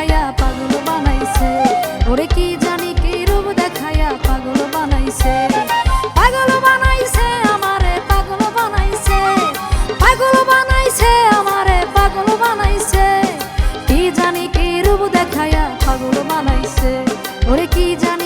দেখাইয়া পাগল বানাইছে। ওরে কি জানি কি রূপ দেখাইয়া পাগল বানাইছে। পাগল বানাইছে, আমারে পাগল বানাইছে। পাগল বানাইছে, আমারে পাগল বানাইছে। কি জানি কি রূপ দেখাইয়া পাগল বানাইছে। ওরে কি জানি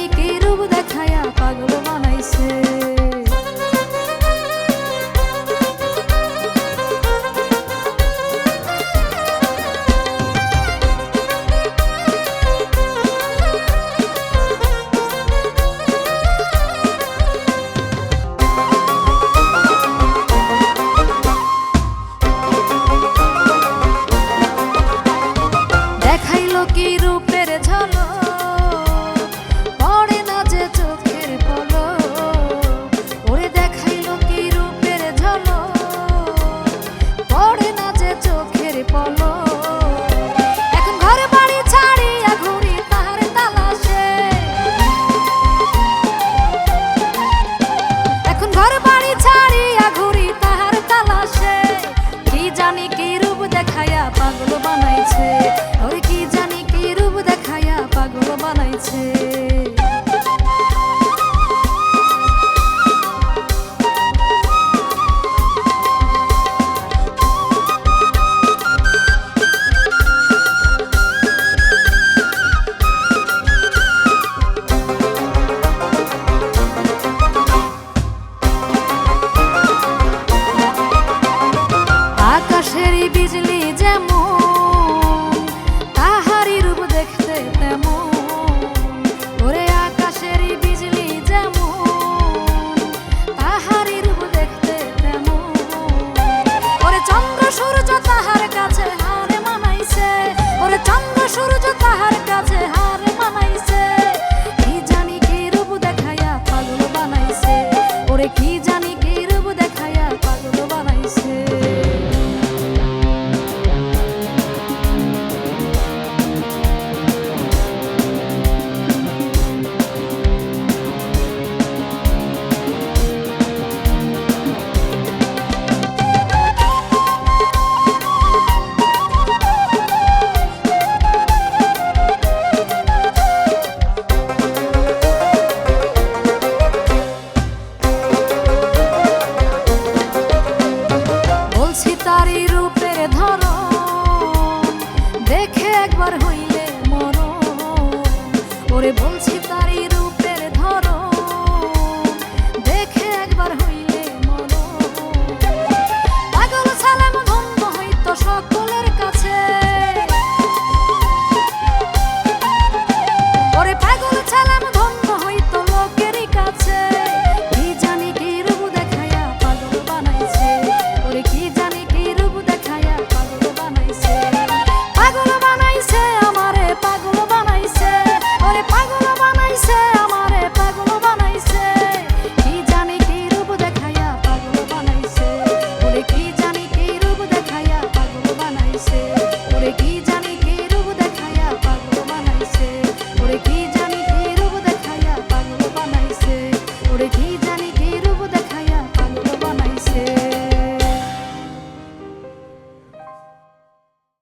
কি রূপ দেখায়া পাগল বানাইছে? ওরে কি জানি কি রূপ দেখায়া পাগল বানাইছে? একবার হইলে মর ওরে বলছি তারই পড়ে কি